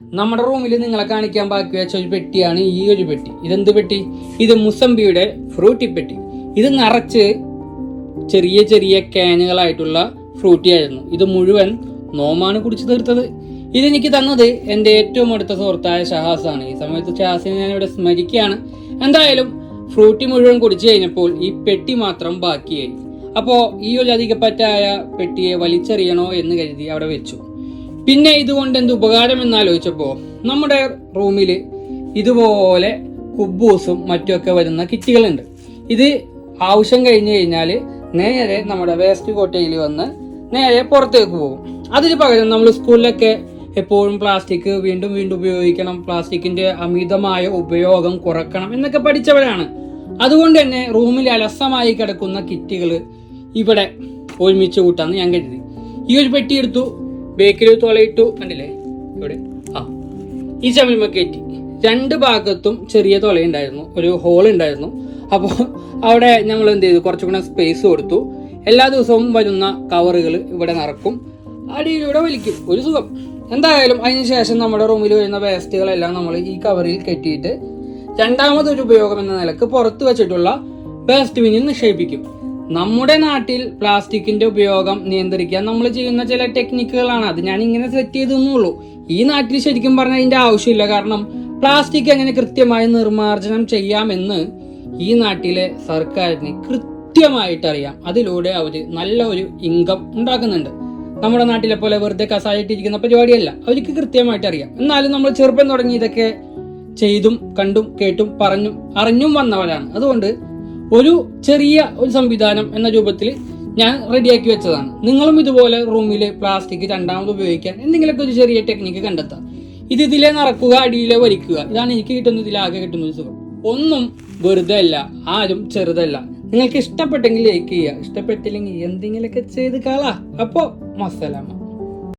നമ്മുടെ റൂമിൽ നിങ്ങളെ കാണിക്കാൻ ബാക്കി വെച്ച ഒരു പെട്ടിയാണ് ഈ ഒരു പെട്ടി. ഇതെന്ത് പെട്ടി? ഇത് മുസംബിയുടെ ഫ്രൂട്ടി പെട്ടി. ഇത് നിറച്ച് ചെറിയ ചെറിയ ക്യാനുകളായിട്ടുള്ള ഫ്രൂട്ടി ആയിരുന്നു ഇത് മുഴുവൻ നോമാണ് കുടിച്ചു തീർത്തത്. ഇതെനിക്ക് തന്നത് എന്റെ ഏറ്റവും അടുത്ത സുഹൃത്തായ ഷഹാസാണ്. ഈ സമയത്ത് ഷഹാസിനെ ഞാൻ ഇവിടെ സ്മരിക്കുകയാണ്. എന്തായാലും ഫ്രൂട്ടി മുഴുവൻ കുടിച്ചു കഴിഞ്ഞപ്പോൾ ഈ പെട്ടി മാത്രം ബാക്കിയായി. അപ്പോൾ ഈ ഒരു അധികപ്പറ്റായ പെട്ടിയെ വലിച്ചെറിയണോ എന്ന് കരുതി അവിടെ വെച്ചു. പിന്നെ ഇതുകൊണ്ട് എന്ത് ഉപകാരം എന്ന് ആലോചിച്ചപ്പോൾ നമ്മുടെ റൂമിൽ ഇതുപോലെ കുബൂസും മറ്റുമൊക്കെ വരുന്ന കിറ്റുകളുണ്ട്. ഇത് ആവശ്യം കഴിഞ്ഞു കഴിഞ്ഞാൽ നേരെ നമ്മുടെ വേസ്റ്റ് കോട്ടയിൽ വന്ന് നേരെ പുറത്തേക്ക് പോകും. അതിന് പകരം നമ്മൾ സ്കൂളിലൊക്കെ എപ്പോഴും പ്ലാസ്റ്റിക് വീണ്ടും വീണ്ടും ഉപയോഗിക്കണം. പ്ലാസ്റ്റിക്കിന്റെ അമിതമായ ഉപയോഗം കുറക്കണം എന്നൊക്കെ പഠിച്ചവരാണ്. അതുകൊണ്ട് തന്നെ റൂമിൽ അലസമായി കിടക്കുന്ന കിറ്റുകൾ ഇവിടെ ഒരുമിച്ച് കൂട്ടാന്ന് ഞാൻ കരുതി. ഈ ഒരു പെട്ടി എടുത്തു ബേക്കിൽ തുളയിട്ടു കണ്ടില്ലേ? ഇവിടെ. ആ. ഈ ചമിൽമ കയറ്റി. രണ്ട് ഭാഗത്തും ചെറിയ തുളയുണ്ടായിരുന്നു. ഒരു ഹോൾ ഉണ്ടായിരുന്നു. അപ്പോൾ അവിടെ ഞങ്ങൾ എന്ത് ചെയ്തു? കുറച്ചും കൂടെ സ്പേസ് കൊടുത്തു. എല്ലാ ദിവസവും വരുന്ന കവറുകൾ ഇവിടെ നിറക്കും. അടിയിലൂടെ വലിക്കും. ഒരു സുഖം. എന്തായാലും അതിന് ശേഷം നമ്മുടെ റൂമിൽ വരുന്ന വേസ്റ്റുകളെല്ലാം നമ്മൾ ഈ കവറിൽ കെട്ടിയിട്ട് രണ്ടാമതൊരു ഉപയോഗം എന്ന നിലയ്ക്ക് പുറത്ത് വെച്ചിട്ടുള്ള വേസ്റ്റ് ബിന്നിൽ നിക്ഷേപിക്കും. നമ്മുടെ നാട്ടിൽ പ്ലാസ്റ്റിക്കിന്റെ ഉപയോഗം നിയന്ത്രിക്കാൻ നമ്മൾ ചെയ്യുന്ന ചില ടെക്നിക്കുകളാണ് അത് ഞാൻ ഇങ്ങനെ സെറ്റ് ചെയ്തെന്നുള്ളൂ. ഈ നാട്ടിൽ ശരിക്കും പറഞ്ഞാൽ അതിന്റെ ആവശ്യമില്ല. കാരണം പ്ലാസ്റ്റിക് എങ്ങനെ കൃത്യമായി നിർമ്മാർജനം ചെയ്യാമെന്ന് ഈ നാട്ടിലെ സർക്കാരിന് കൃത്യമായിട്ട് അറിയാം അതിലൂടെ അവർ നല്ല ഒരു ഇൻകം ഉണ്ടാക്കുന്നുണ്ട്. നമ്മുടെ നാട്ടിലെ പോലെ വെറുതെ കസായിട്ടിരിക്കുന്ന പരിപാടിയല്ല. അവർക്ക് കൃത്യമായിട്ട് അറിയാം എന്നാലും നമ്മൾ ചെറുപ്പം തുടങ്ങി ഇതൊക്കെ ചെയ്തും കണ്ടും കേട്ടും പറഞ്ഞും അറിഞ്ഞും വന്നവരാണ്. അതുകൊണ്ട് ഒരു ചെറിയ ഒരു സംവിധാനം എന്ന രൂപത്തിൽ ഞാൻ റെഡിയാക്കി വെച്ചതാണ്. നിങ്ങളും ഇതുപോലെ റൂമിൽ പ്ലാസ്റ്റിക് രണ്ടാമത് ഉപയോഗിക്കാൻ എന്തെങ്കിലുമൊക്കെ ഒരു ചെറിയ ടെക്നിക്ക് കണ്ടെത്താം. ഇത് ഇതിലെ നിറക്കുക അടിയിലെ വലിക്കുക. ഇതാണ് എനിക്ക് കിട്ടുന്ന ഇതിലാകെ കിട്ടുന്ന ഒരു സുഖം. ഒന്നും വെറുതെ അല്ല ആരും ചെറുതല്ല. നിങ്ങൾക്ക് ഇഷ്ടപ്പെട്ടെങ്കിൽ ലൈക്ക് ചെയ്യുക. ഇഷ്ടപ്പെട്ടില്ലെങ്കിൽ എന്തെങ്കിലുമൊക്കെ ചെയ്ത് കളാ. അപ്പോ മസ്സലാമ